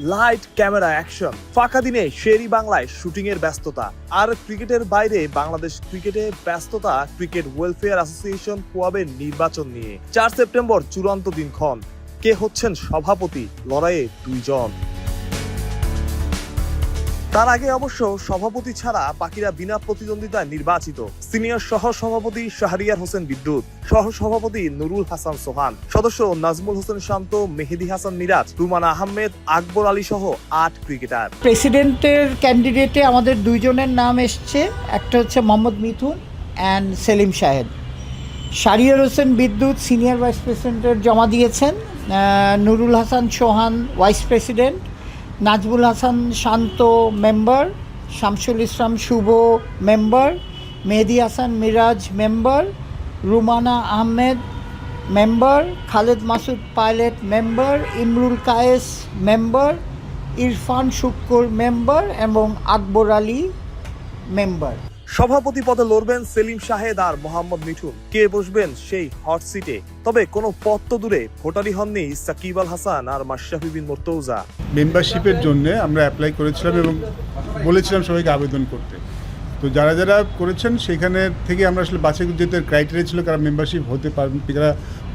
Light camera action. ফাঁকা দিনে শেরি বাংলায় শুটিং এর ব্যস্ততা। আর ক্রিকেটের বাইরে বাংলাদেশ ক্রিকেটে ব্যস্ততা, ক্রিকেট ওয়েলফেয়ার অ্যাসোসিয়েশন কোয়াবের নির্বাচন নিয়ে। চার সেপ্টেম্বর চূড়ান্ত দিনক্ষণ। কে হচ্ছেন সভাপতি? লড়াইয়ে দুইজন। তার আগে অবশ্য সভাপতি ছাড়া বাকিরা বিনা প্রতিদ্বন্দ্বিতায় নির্বাচিত। সিনিয়র সহ সভাপতি শাহরিয়ার হোসেন বিদ্যুৎ সহ সভাপতি নুরুল হাসান সোহান, সদস্য নাজমুল হোসেন শান্ত, মেহেদি হাসান মিরাজ, রুমান আহমেদ, আকবর আলী সহ আট ক্রিকেটার। প্রেসিডেন্টের ক্যান্ডিডেটে আমাদের দুইজনের নাম এসছে। একটা হচ্ছে Mohammad Mithun and Selim Shahed. Shariar Hossain Bidyut senior vice প্রেসিডেন্টের জমা দিয়েছেন। Nurul Hasan Sohan vice president. Najbul Hasan Shanto member, Shamsul Islam Shuvo member, Mehedi Hasan Miraz member, Rumana Ahmed member, Khaled Masud Pilot member, Imrul Kayes member, Irfan Shukkur member এবং Akbar Ali member. সভাপতি পদে লড়বেন সেলিম শাহেদ আর মোহাম্মদ মিঠুন। কে বসবেন সেই hot সিটে? তবে কোনো পথ তো দূরে ভোটারই হননি সাকিব আল হাসান আর মাশরাফি বিন মোর্তৌজা। মেম্বারশিপের জন্য আমরা অ্যাপ্লাই করেছিলাম এবং বলেছিলাম সবাইকে আবেদন করতে। তো যারা যারা করেছেন, সেখানে থেকে আমরা আসলে বাছাই যেতে ক্রাইটেরিয়া ছিল কারা মেম্বারশিপ হতে পারবেন যারা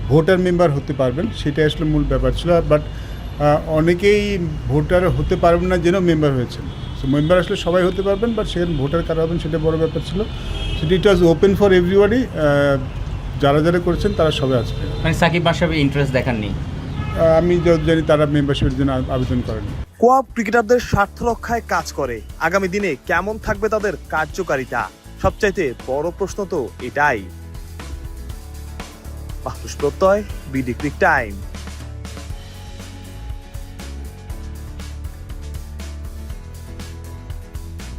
ভোটার মেম্বার হতে পারবেন, সেটাই আসলে মূল ব্যাপার ছিল। বাট অনেকেই ভোটার হতে পারবেন না যেন মেম্বার হয়েছেন। সো মেম্বার আসলে সবাই হতে পারবেন বাট সেখানে ভোটার কারা হবেন সেটা বড় ব্যাপার ছিল। সেটা it was open for everybody যারা যারা করেছেন তারা সবাই আসবে মানে সাকিব মাসাবে ইন্টারেস্ট দেখাননি? আমি যত জানি তারা মেম্বারশিপের জন্য আবেদন করেন। কোয়াব ক্রিকেটারদের স্বার্থ রক্ষায় কাজ করে। আগামী দিনে কেমন থাকবে তাদের কার্যকারিতা? সবচাইতে বড় প্রশ্ন তো এটাই। মাহফুজ প্রত্যয় বিডি ক্রিক টাইম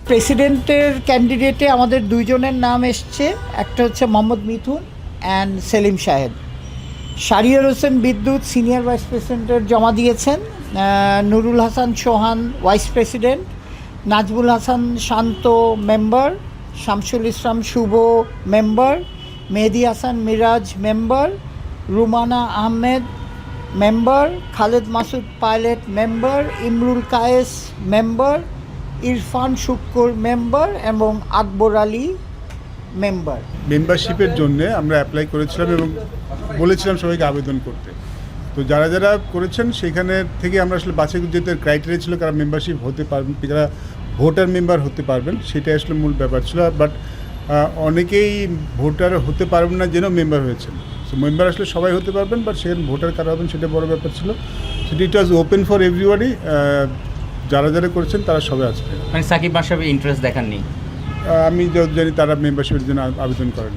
প্রেসিডেন্টের ক্যান্ডিডেটে আমাদের দুইজনের নাম এসছে। একটা হচ্ছে মোহাম্মদ মিথুন অ্যান্ড সেলিম সাহেব শারিয়ার হোসেন বিদ্যুৎ সিনিয়র ভাইস প্রেসিডেন্টের জমা দিয়েছেন। Nurul Hasan Sohan vice president Najbul Hasan Shanto member Shamsul Islam Shuvo member Mehedi Hasan Miraz member Rumana Ahmed member Khaled Masud Pilot member Imrul Kayes member Irfan Shukkur member এবং Akbar Ali member মেম্বারশিপের জন্য আমরা apply করেছিলাম এবং বলেছিলাম সবাইকে আবেদন করতে। তো যারা যারা করেছেন, সেখানে থেকে আমরা আসলে বাছাই যেতে ক্রাইটেরিয়া ছিল কারা মেম্বারশিপ হতে পারবেন, যারা ভোটার মেম্বার হতে পারবেন, সেটাই আসলে মূল ব্যাপার ছিল। বাট অনেকেই ভোটার হতে পারবেন না যেন মেম্বার হয়েছেন। সো মেম্বার আসলে সবাই হতে পারবেন বাট সেখানে ভোটার কারা হবেন, সেটা বড় ব্যাপার ছিল। সেটা it was open for everybody যারা যারা করেছেন তারা সবাই আছে। মানে সাকিব মাসাবে ইন্টারেস্ট দেখাননি? আমি যত জানি তারা মেম্বারশিপের জন্য আবেদন করেন